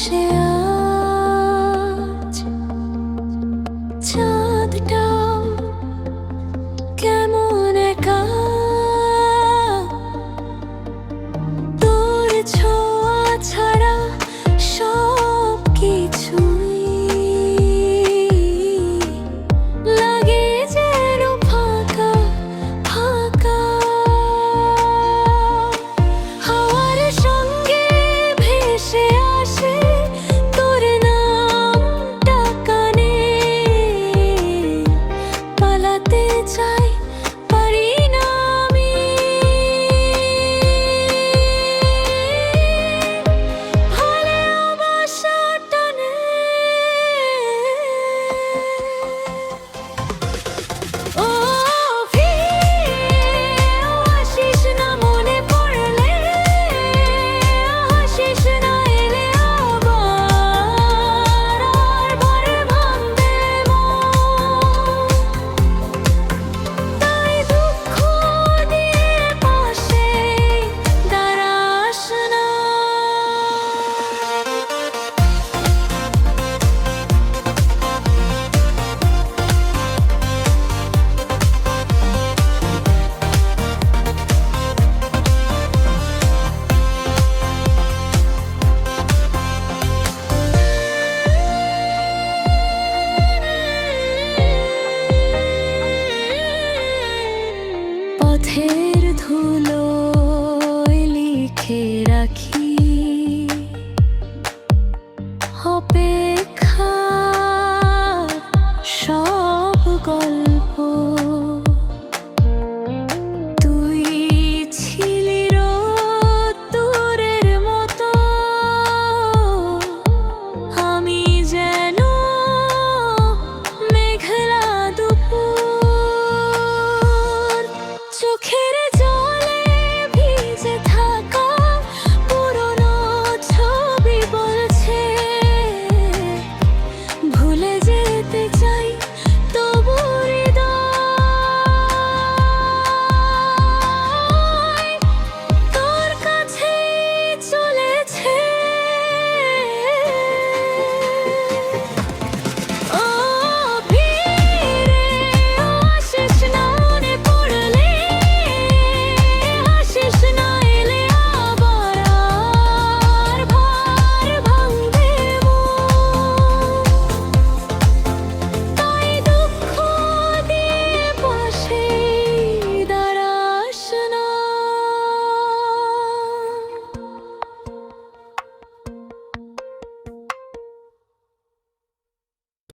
আকাশে আজ। চাঁদটা হারাতে চাই। রাখি অপেক্ষা